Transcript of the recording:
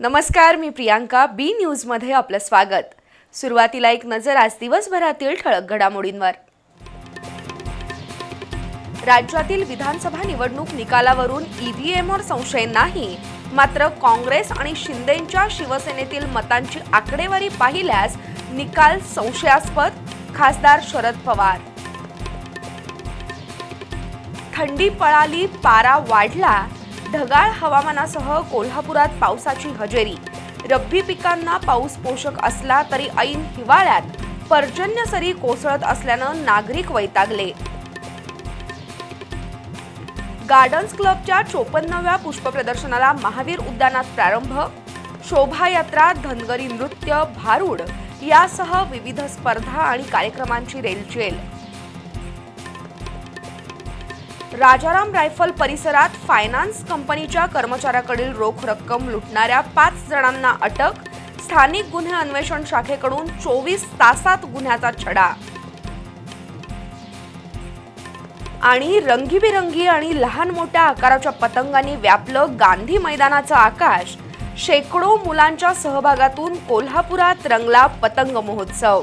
नमस्कार मी प्रियांका बी न्यूजमध्ये आपलं स्वागत. सुरुवातीला एक नजर आज दिवसभरातील ठळक घडामोडींवर. राज्यातील विधानसभा निवडणूक निकालावरून ईव्हीएमवर संशय नाही मात्र काँग्रेस आणि शिंदेंच्या शिवसेनेतील मतांची आकडेवारी पाहिल्यास निकाल संशयास्पद खासदार शरद पवार. थंडी पळाली पारा वाढला ढगाळ हवामानासह कोल्हापुरात पावसाची हजेरी. रब्बी पिकांना पाऊस पोषक असला तरी ऐन हिवाळ्यात पर्जन्य सरी कोसळत असल्यानं नागरिक वैतागले. गार्डन्स क्लबच्या चोपन्नव्या पुष्प प्रदर्शनाला महावीर उद्यानात प्रारंभ. शोभायात्रा धनगरी नृत्य भारूड यासह विविध स्पर्धा आणि कार्यक्रमांची रेलचेल. राजाराम रायफल परिसरात फायनान्स कंपनीच्या कर्मचाऱ्याकडील रोख रक्कम लुटणाऱ्या पाच जणांना अटक स्थानिक गुन्हे अन्वेषण शाखेकडून चोवीस तासात गुन्ह्याचा छडा. आणि रंगीबिरंगी आणि लहान मोठ्या आकाराच्या पतंगांनी व्यापलं गांधी मैदानाचं आकाश शेकडो मुलांच्या सहभागातून कोल्हापुरात रंगला पतंग महोत्सव.